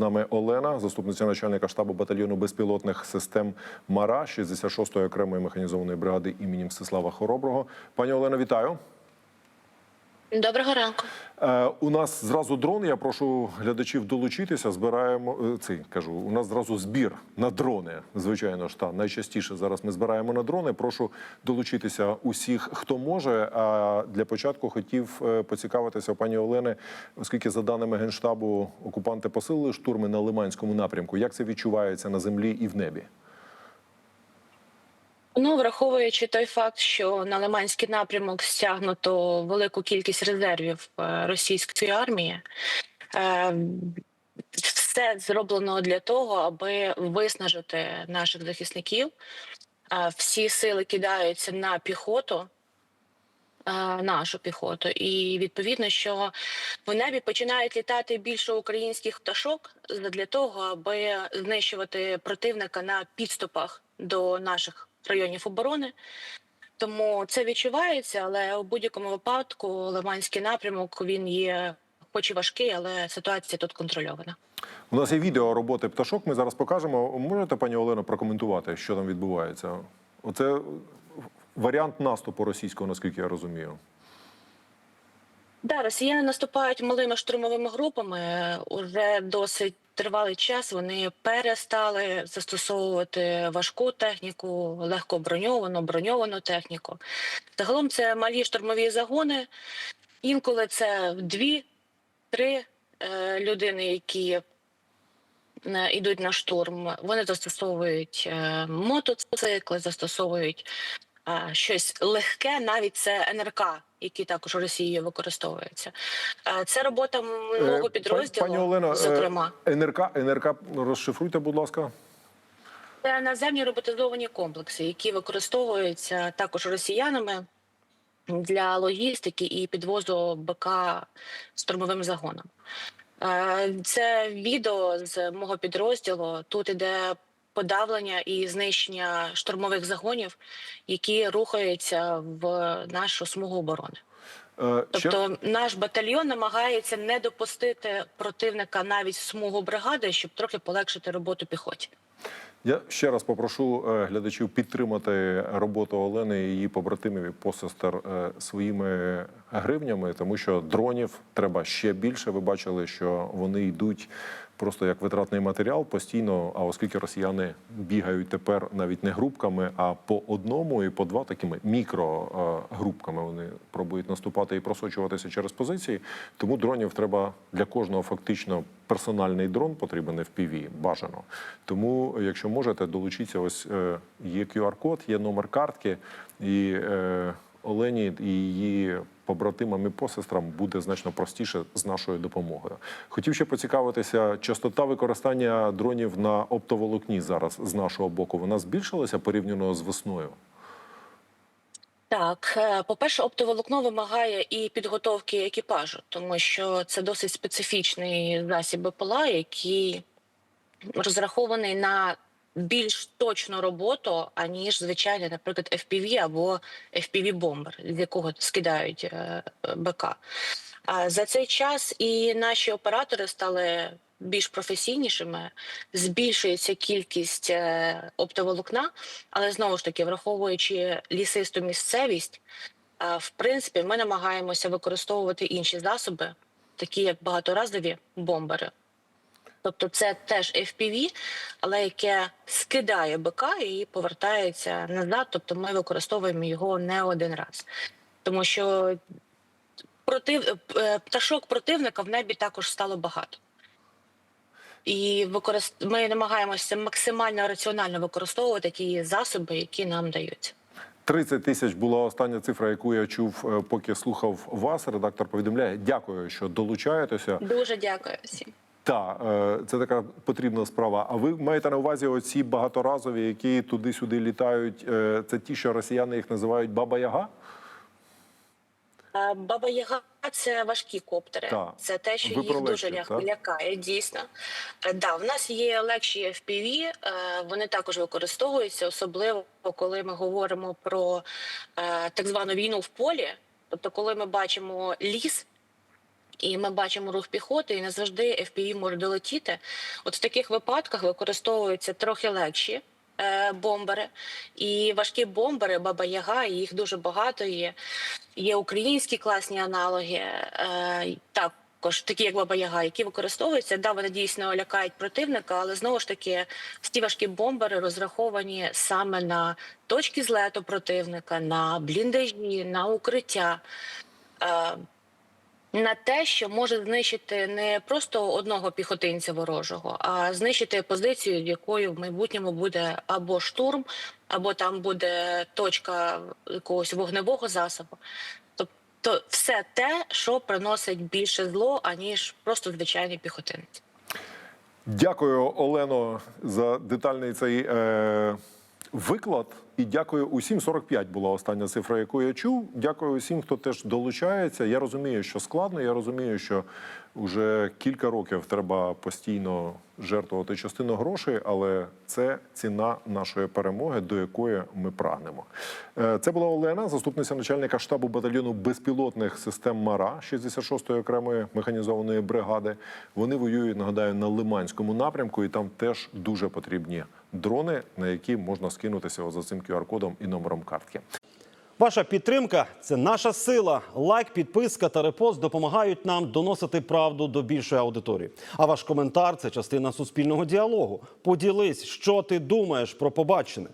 нами Олена, заступниця начальника штабу батальйону безпілотних систем МАРА 66-ї окремої механізованої бригади імені Мстислава Хороброго. Пані Олено, вітаю. Доброго ранку. Е, у нас зразу дрон. Я прошу глядачів долучитися. Збираємо е, цей кажу. У нас зразу збір на дрони. Звичайно ж, та найчастіше зараз ми збираємо на дрони. Прошу долучитися усіх, хто може. А для початку хотів е, поцікавитися пані Олени, оскільки за даними генштабу окупанти посилили штурми на Лиманському напрямку. Як це відчувається на землі і в небі? Ну, враховуючи той факт, що на Лиманський напрямок стягнуто велику кількість резервів е, російської армії, е, все зроблено для того, аби виснажити наших захисників. Е, Всі сили кидаються на піхоту. Нашу піхоту, і відповідно, що в небі починають літати більше українських пташок для того, аби знищувати противника на підступах до наших районів оборони. Тому це відчувається, але у будь-якому випадку Лиманський напрямок він є, хоч і важкий, але ситуація тут контрольована. У нас є відео роботи пташок. Ми зараз покажемо. Можете, пані Олено, прокоментувати, що там відбувається? Оце варіант наступу російського, наскільки я розумію. Да, росіяни наступають малими штурмовими групами. Уже досить тривалий час вони перестали застосовувати важку техніку, легко броньовану, броньовану техніку. Загалом це малі штурмові загони. Інколи це дві-три е, людини, які е, йдуть на штурм. Вони застосовують е, мотоцикли, застосовують е, щось легке, навіть це НРК, які також Росією використовуються. Е, Це робота мого Е, підрозділу, Пані Олено, е, зокрема. НРК, НРК розшифруйте, будь ласка. Це наземні роботизовані комплекси, які використовуються також росіянами для логістики і підвозу БК штурмовим загоном. Е, Це відео з мого підрозділу. Тут іде подавлення і знищення штурмових загонів, які рухаються в нашу смугу оборони. Е, Тобто наш батальйон намагається не допустити противника навіть в смугу бригади, щоб трохи полегшити роботу піхоті. Я ще раз попрошу е, глядачів підтримати роботу Олени і її побратимів і посестер е, своїми гривнями, тому що дронів треба ще більше. Ви бачили, що вони йдуть просто як витратний матеріал постійно. А оскільки росіяни бігають тепер навіть не групками, а по одному і по два такими мікрогрупками вони пробують наступати і просочуватися через позиції. Тому дронів треба для кожного фактично персональний дрон потрібен FPV, бажано. Тому, якщо можете, долучіться. Ось е, є QR-код, є номер картки, і е, Олені і її побратимам і посестрам буде значно простіше з нашою допомогою. Хотів ще поцікавитися, частота використання дронів на оптоволокні зараз з нашого боку вона збільшилася порівняно з весною. Так, е, по-перше, оптоволокно вимагає і підготовки екіпажу, тому що це досить специфічний засіб БПЛА, який розрахований на більш точну роботу, аніж звичайний, наприклад, FPV або FPV-бомбер, з якого скидають е, БК. За цей час і наші оператори стали більш професійнішими, збільшується кількість е, оптоволокна, але знову ж таки, враховуючи лісисту місцевість, в принципі, ми намагаємося використовувати інші засоби, такі як багаторазові бомбери. Тобто це теж FPV, але яке скидає БК і повертається назад. Тобто ми використовуємо його не один раз, тому що против... е, пташок противника в небі також стало багато. І використ... ми намагаємося максимально раціонально використовувати ті засоби, які нам даються. 30 тисяч була остання цифра, яку я чув, е, поки слухав вас. Редактор повідомляє. Дякую, що долучаєтеся. Дуже дякую всім. Так, е, це така потрібна справа. А ви маєте на увазі оці багаторазові, які туди-сюди літають? е, Це ті, що росіяни їх називають Баба Яга? Баба Яга це важкі коптери. Так. Це те, що Ви їх про дуже так? лякає. Дійсно, Е, да, в нас є легші FPV, Вони також використовуються, особливо коли ми говоримо про так звану війну в полі. Тобто, коли ми бачимо ліс і ми бачимо рух піхоти, і не завжди FPV може долетіти. От в таких випадках використовуються трохи легші е, бомбери і важкі бомбери, Баба Яга, їх дуже багато є. Є українські класні аналоги, е, також такі як Баба Яга, які використовуються. Да, вони дійсно лякають противника, але знову ж таки ці важкі бомбери розраховані саме на точки злету противника, на бліндажі, на укриття. На те, що може знищити не просто одного піхотинця ворожого, а знищити позицію, якою в майбутньому буде або штурм, або там буде точка якогось вогневого засобу. Тобто, все те, що приносить більше зло, аніж просто звичайний піхотинець. Дякую, Олено, за детальний цей е, виклад. І дякую усім. 45 була остання цифра, яку я чув. Дякую усім, хто теж долучається. Я розумію, що складно. Я розумію, що вже кілька років треба постійно жертвувати частину грошей, але це ціна нашої перемоги, до якої ми прагнемо. Е, Це була Олена, заступниця начальника штабу батальйону безпілотних систем МАРА 66-ї окремої механізованої бригади. Вони воюють, нагадаю, на Лиманському напрямку, і там теж дуже потрібні дрони, на які можна скинутися за цим QR-кодом і номером картки. Ваша підтримка це наша сила. Лайк, підписка та репост допомагають нам доносити правду до більшої аудиторії. А ваш коментар це частина суспільного діалогу. Поділись, що ти думаєш про побачене.